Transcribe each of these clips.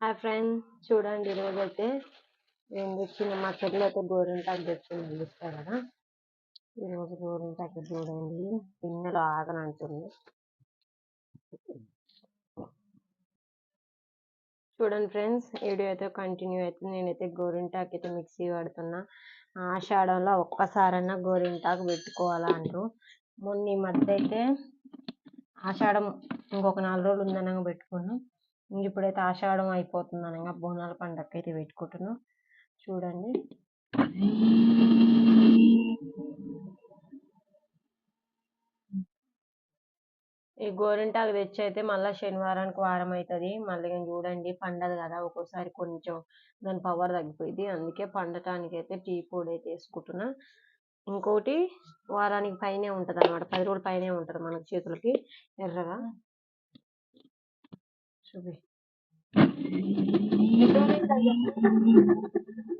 Hi friends చూడండి ఈరోజు అయితే నేను తెచ్చిన మా చెల్లి అయితే గోరింటాకు తెచ్చింది అందిస్తారు కదా. ఈరోజు గోరింటాకు చూడండి గిన్నెలో ఆగనంటుంది చూడండి ఫ్రెండ్స్ వీడియో అయితే కంటిన్యూ అవుతుంది. నేనైతే గోరింటాకు అయితే మిక్సీ పడుతున్నా ఆషాఢంలో ఒక్కసారన్నా గోరింటాకు పెట్టుకోవాలా అంటారు మొన్న ఈ మధ్య అయితే ఆషాఢం ఇంకొక నాలుగు రోజులు ఉందనగా పెట్టుకున్నాం. ఇంక ఇప్పుడైతే ఆషాఢం అయిపోతుంది అనగా బోనాల పండగకి అయితే పెట్టుకుంటున్నాం. చూడండి. ఈ గోరింటాకు తెచ్చి అయితే మళ్ళీ శనివారానికి వారం అవుతుంది మళ్ళీ చూడండి పండదు కదా ఒక్కోసారి కొంచెం దాని పవర్ తగ్గిపోయింది అందుకే పండటానికి అయితే టీ పొడి అయితే వేసుకుంటున్నా. ఇంకోటి వారానికి పైనే ఉంటుంది అనమాట పది రోజుల పైనే ఉంటుంది మనకి చేతులకి ఎర్రగా. ছবি।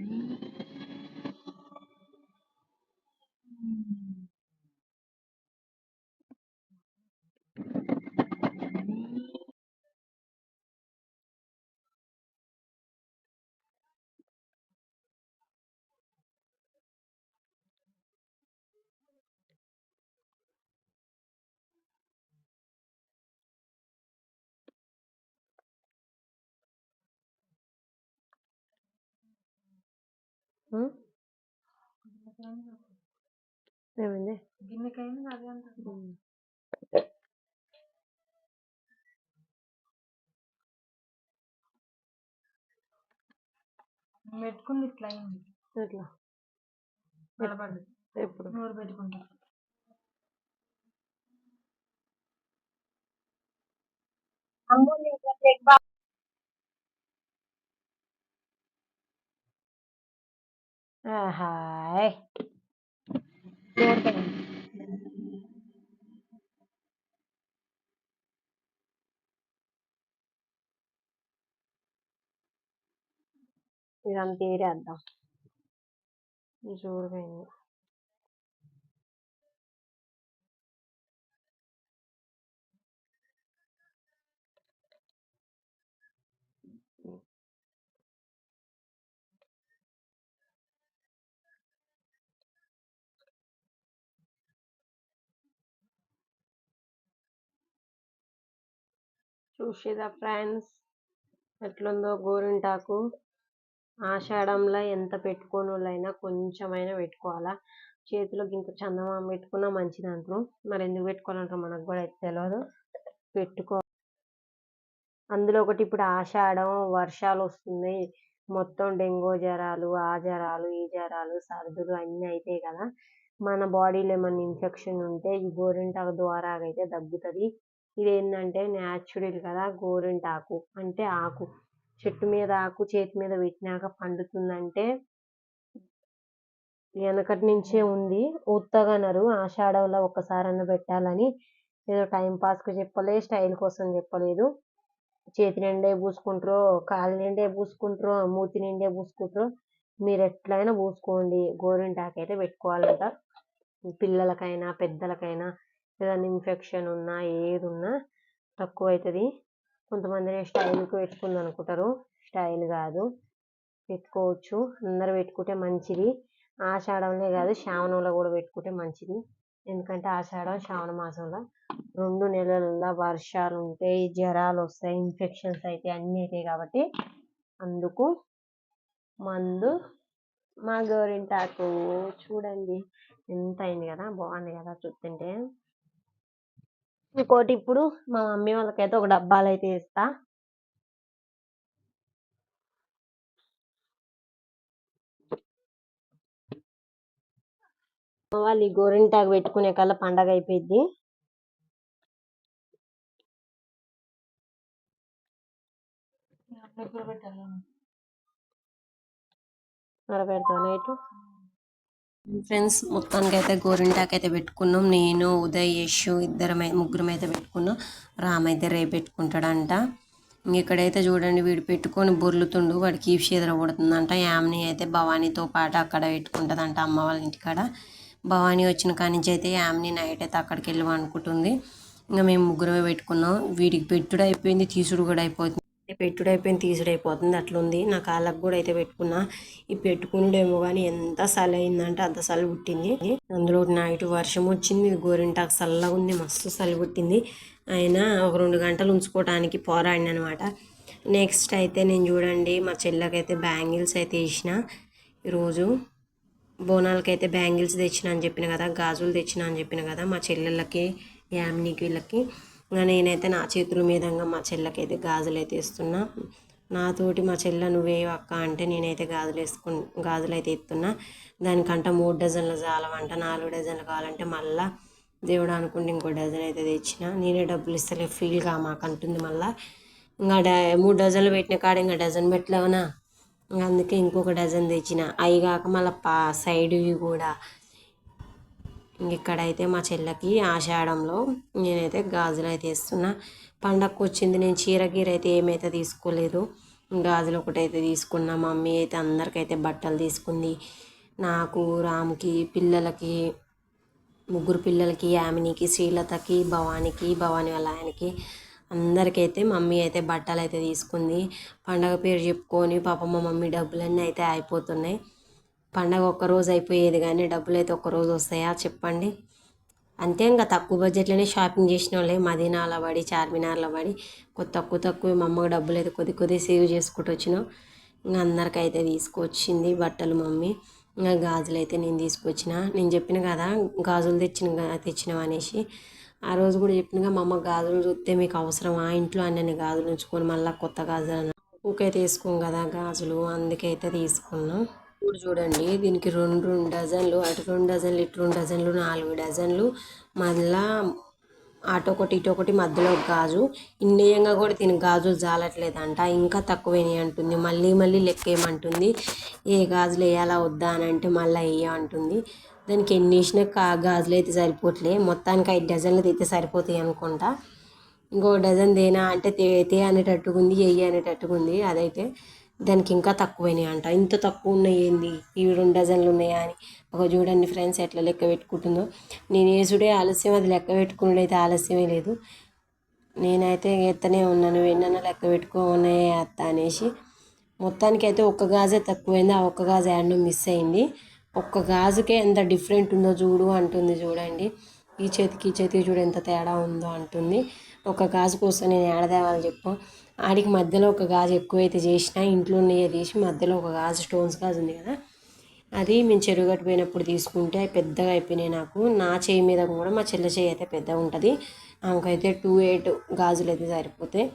Mm-hmm. ఏమైంది అదే ఉం. పెట్టుకుంది ఇట్లా అయింది ఎట్లా నిలబడి ఎప్పుడు నోరు పెట్టుకుంటా హాయ్ ఇదంతా ఏరేద్దాం చూడపోయింది చూసేదా ఫ్రెండ్స్? ఎట్లుందో గోరింటాకు. ఆషాఢంలో ఎంత పెట్టుకోని వాళ్ళైనా కొంచెమైనా పెట్టుకోవాలా? చేతిలో ఇంత చందమామ పెట్టుకున్నా మంచిది అంటారు మరి ఎందుకు పెట్టుకోవాలంటారు మనకు కూడా తెలియదు పెట్టుకో. అందులో ఒకటి ఇప్పుడు ఆషాఢం వర్షాలు వస్తున్నాయి. మొత్తం డెంగూ జ్వరాలు ఆ జ్వరాలు ఈ జ్వరాలు సర్దులు అన్నీ అవుతాయి కదా. మన బాడీలో ఏమైనా ఇన్ఫెక్షన్ ఉంటే ఈ గోరింటాకు ద్వారా అయితే తగ్గుతుంది. ఇది ఏంటంటే న్యాచురల్ కదా గోరింటాకు. అంటే ఆకు. చెట్టు మీద ఆకు చేతి మీద పెట్టినాక పండుతుందంటే వెనకటి నుంచే ఉంది. ఉత్తగనరు. ఆషాఢంలో ఒక్కసారన్న పెట్టాలని ఏదో టైం పాస్కి చెప్పలే స్టైల్ కోసం చెప్పలేదు. చేతి నిండే పూసుకుంటారో కాలు నిండే పూసుకుంటారో మూతి నిండే పూసుకుంటారో మీరు ఎట్లయినా పూసుకోండి. గోరింటాకు అయితే పెట్టుకోవాలంట. పిల్లలకైనా పెద్దలకైనా ఏదైనా ఇన్ఫెక్షన్ ఉన్నా ఏది ఉన్నా తక్కువ అవుతుంది కొంతమంది స్టైల్కి పెట్టుకుంది అనుకుంటారు. స్టైల్ కాదు. పెట్టుకోవచ్చు. అందరు పెట్టుకుంటే మంచిది. ఆషాఢంలో కాదు శ్రావణంలో కూడా పెట్టుకుంటే మంచిది. ఎందుకంటే ఆషాఢం శ్రావణ మాసంలో రెండు నెలల్లో వర్షాలు ఉంటాయి జ్వరాలు వస్తాయి ఇన్ఫెక్షన్స్ అయితే అన్నీ అవుతాయి కాబట్టి అందుకు మందు మా గోరింటాకు చూడండి. ఎంత అయింది కదా? బాగుంది కదా? చూస్తుంటే. ఇంకోటి ఇప్పుడు మా మమ్మీ వాళ్ళకైతే ఒక డబ్బాలు అయితే ఇస్తా వాళ్ళు ఈ గోరింటాకు పెట్టుకునే కల్లా పండగ అయిపోయింది అప్పుడు పెట్టాలి? పెడతాను నైట్. ఫ్రెండ్స్ మొత్తానికి అయితే గోరింటాకు అయితే పెట్టుకున్నాం. నేను ఉదయ్ యశు ఇద్దరం ముగ్గురం అయితే పెట్టుకున్నాం. రామ్ అయితే రేపు పెట్టుకుంటాడంట. ఇక్కడైతే చూడండి వీడు పెట్టుకొని బొర్లుతుండు వాడికి ఈపు చేదర కొడుతుందంట. యామిని అయితే భవానీతో పాటు అక్కడ పెట్టుకుంటుందంట అమ్మ వాళ్ళ ఇంటికాడ. భవానీ వచ్చిన కాడి నుంచి అయితే యామిని నైట్ అయితే అక్కడికి వెళ్ళమనుకుంటుంది ఇంకా మేము ముగ్గురమే పెట్టుకున్నాం. వీడికి పెట్టుడు అయిపోయింది తీసుడు కూడా అయిపోతుంది. పెట్టుడు అయిపోయింది తీసుడు అయిపోతుంది అట్లుంది. నా కాళ్ళకు కూడా అయితే పెట్టుకున్నా. ఈ పెట్టుకునుడేమో కానీ ఎంత సలి అయిందంటే అంత సలి పుట్టింది. అందులో నైట్ వర్షం వచ్చింది గోరింటాకు చల్లగా ఉంది మస్తు చలి పుట్టింది. అయినా ఒక రెండు గంటలు ఉంచుకోవడానికి పోరాడిన అనమాట నెక్స్ట్ అయితే నేను చూడండి మా చెల్లకైతే బ్యాంగిల్స్ అయితే వేసిన. ఈరోజు బోనాలకైతే బ్యాంగిల్స్ తెచ్చిన అని చెప్పిన కదా గాజులు తెచ్చిన అని చెప్పిన కదా మా చెల్లెళ్ళకి యామ్నికి వీళ్ళకి. నేనైతే నా చేతుల మీదంగా మా చెల్లకైతే గాజులు అయితే ఇస్తున్నా నాతోటి మా చెల్లె నువ్వే అక్క అంటే నేనైతే గాజులు వేసుకు గాజులు అయితే ఇస్తున్నా దానికంట మూడు డజన్లు చాలవంట నాలుగు డజన్లు కావాలంటే మళ్ళా దేవుడు అనుకుంటే ఇంకో డజన్ అయితే తెచ్చిన. నేనే డబ్బులు ఇస్తలే ఫీల్గా మాకు అంటుంది మళ్ళా. ఇంకా డ మూడు డజన్లు పెట్టిన కాడ ఇంకా డజన్ పెట్టలేవనా. ఇంకా అందుకే ఇంకొక డజన్ తెచ్చిన. అవి కాక మళ్ళీ పా సైడ్వి కూడా. ఇక్కడైతే మా చెల్లెకి ఆషాఢంలో నేనైతే గాజులు అయితే ఇస్తున్నా పండగకు వచ్చింది నేను చీర గీర అయితే ఏమైతే తీసుకోలేదు గాజులు ఒకటైతే తీసుకున్నా. మమ్మీ అయితే అందరికైతే బట్టలు తీసుకుంది. నాకు రామ్కి పిల్లలకి ముగ్గురు పిల్లలకి యామినికి శ్రీలతకి భవానికి భవాని వాళ్ళ ఆయనకి అందరికైతే మమ్మీ అయితే బట్టలు అయితే తీసుకుంది. పండగ పేరు చెప్పుకొని పాప మా మమ్మీ డబ్బులన్నీ అయితే అయిపోతున్నాయి పండగ ఒక్క రోజు అయిపోయేది కానీ డబ్బులు అయితే ఒక్క రోజు వస్తాయా చెప్పండి. అంతే ఇంకా తక్కువ బడ్జెట్లోనే షాపింగ్ చేసిన వాళ్ళే మదీనాలో పడి చార్మినార్లో పడి కొద్ది తక్కువ తక్కువ మా అమ్మకి డబ్బులు అయితే కొద్ది కొద్ది సేవ్ చేసుకుంటూ వచ్చినాం. ఇంకా అందరికైతే తీసుకొచ్చింది బట్టలు మమ్మీ. ఇంకా గాజులు అయితే నేను తీసుకొచ్చిన. నేను చెప్పిన కదా గాజులు తెచ్చిన తెచ్చినాం అనేసి. ఆ రోజు కూడా చెప్పినగా మా అమ్మ గాజులు చూస్తే మీకు అవసరమా? ఇంట్లో అన్నీ గాజులు ఉంచుకొని మళ్ళీ కొత్త గాజులు అన్న ఊకే తీసుకోం కదా గాజులు అందుకైతే తీసుకున్నాం. ఇప్పుడు చూడండి. దీనికి రెండు రెండు డజన్లు అటు రెండు డజన్లు ఇటు రెండు డజన్లు నాలుగు డజన్లు మళ్ళా అటు ఒకటి ఇటు ఒకటి మధ్యలో ఒక గాజు. ఇండియంగా కూడా దీని గాజులు జాలట్లేదంట. ఇంకా తక్కువైనాయి అంటుంది. మళ్ళీ మళ్ళీ లెక్క ఏమంటుంది ఏ గాజులు వేయాలా వద్దా అని అంటే మళ్ళీ వేయమంటుంది. దానికి ఎన్ని వేసినా కా గాజులు అయితే సరిపోవట్లే మొత్తానికి ఐదు డజన్లు అయితే సరిపోతాయి అనుకుంటా. ఇంకో డజన్ దేనా అంటే తే తే అనేటట్టుగా ఉంది ఎయ్యి అనేటట్టుగా ఉంది అదైతే దానికి ఇంకా తక్కువైనాయి అంట ఇంత తక్కువ ఉన్నాయి ఏంది? ఇవి రెండు డజన్లు ఉన్నాయా అని. ఒక చూడండి ఫ్రెండ్స్ ఎట్లా లెక్క పెట్టుకుంటుందో. నేను వేసుడే ఆలస్యం అది లెక్క పెట్టుకునేది అయితే ఆలస్యమే లేదు. నేనైతే ఎత్తనే ఉన్నాను ఎన్నైనా లెక్క పెట్టుకోనే అత్త అనేసి. మొత్తానికి అయితే ఒక్క గాజే తక్కువైంది. ఆ ఒక్క గాజు యాడ్ను మిస్ అయింది. ఒక్క గాజుకే ఎంత డిఫరెంట్ ఉందో చూడు అంటుంది చూడండి. ఈ చేతికి ఈ చేతికి చూడు ఎంత తేడా ఉందో అంటుంది. ఒక గాజు కోసం నేను ఏడదేవాలి చెప్పు. ఆడికి మధ్యలో ఒక గాజు ఎక్కువైతే చేసిన ఇంట్లో ఉన్నయ్యే తీసి మధ్యలో ఒక గాజు స్టోన్స్ గాజు ఉంది కదా. అది మేము చెరుగట్టు పోయినప్పుడు తీసుకుంటే అవి పెద్దగా అయిపోయినాయి నాకు. నా చేయి మీద కూడా మా చెల్ల చేయి అయితే పెద్దగా ఉంటుంది. ఆమెకైతే టూ ఎయిట్ గాజులు అయితే సరిపోతాయి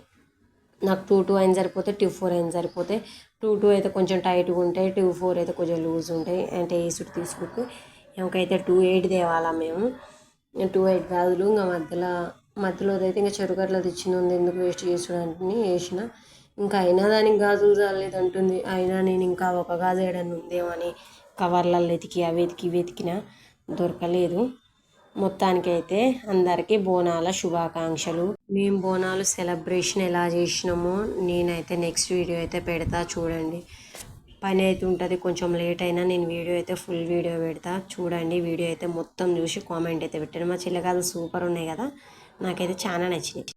నాకు టూ టూ అయిన సరిపోతే టూ ఫోర్ అయిన సరిపోతే. టూ టూ అయితే కొంచెం టైట్గా ఉంటాయి టూ ఫోర్ అయితే కొంచెం లూజ్ ఉంటాయి. అంటే వేసుడు తీసుకుంటే ఇంకైతే టూ ఎయిట్ తేవాలా మేము. టూ ఎయిట్ గాజులు ఇంకా మధ్యలో మధ్యలో అయితే ఇంకా చెరుగట్ల తెచ్చింది ఉంది. ఎందుకు వేస్ట్ చేసుడంటే వేసిన. ఇంకా అయినా దానికి గాజులు చాలేదు అంటుంది అయినా నేను ఇంకా ఒక గాజు వేయడానికి ఉందేమని కవర్లలో వెతికి అవి వెతికి వెతికిన దొరకలేదు. మొత్తానికైతే అందరికీ బోనాల శుభాకాంక్షలు. మేము బోనాలు సెలబ్రేషన్ ఎలా చేసినామో నేనైతే నెక్స్ట్ వీడియో అయితే పెడతా చూడండి. పని అయితే ఉంటుంది కొంచెం లేట్ అయినా నేను వీడియో అయితే ఫుల్ వీడియో పెడతా చూడండి. వీడియో అయితే మొత్తం చూసి కామెంట్ అయితే పెట్టాను మా చెల్లెకాయలు సూపర్ ఉన్నాయి కదా. నాకైతే చాలా నచ్చినాయి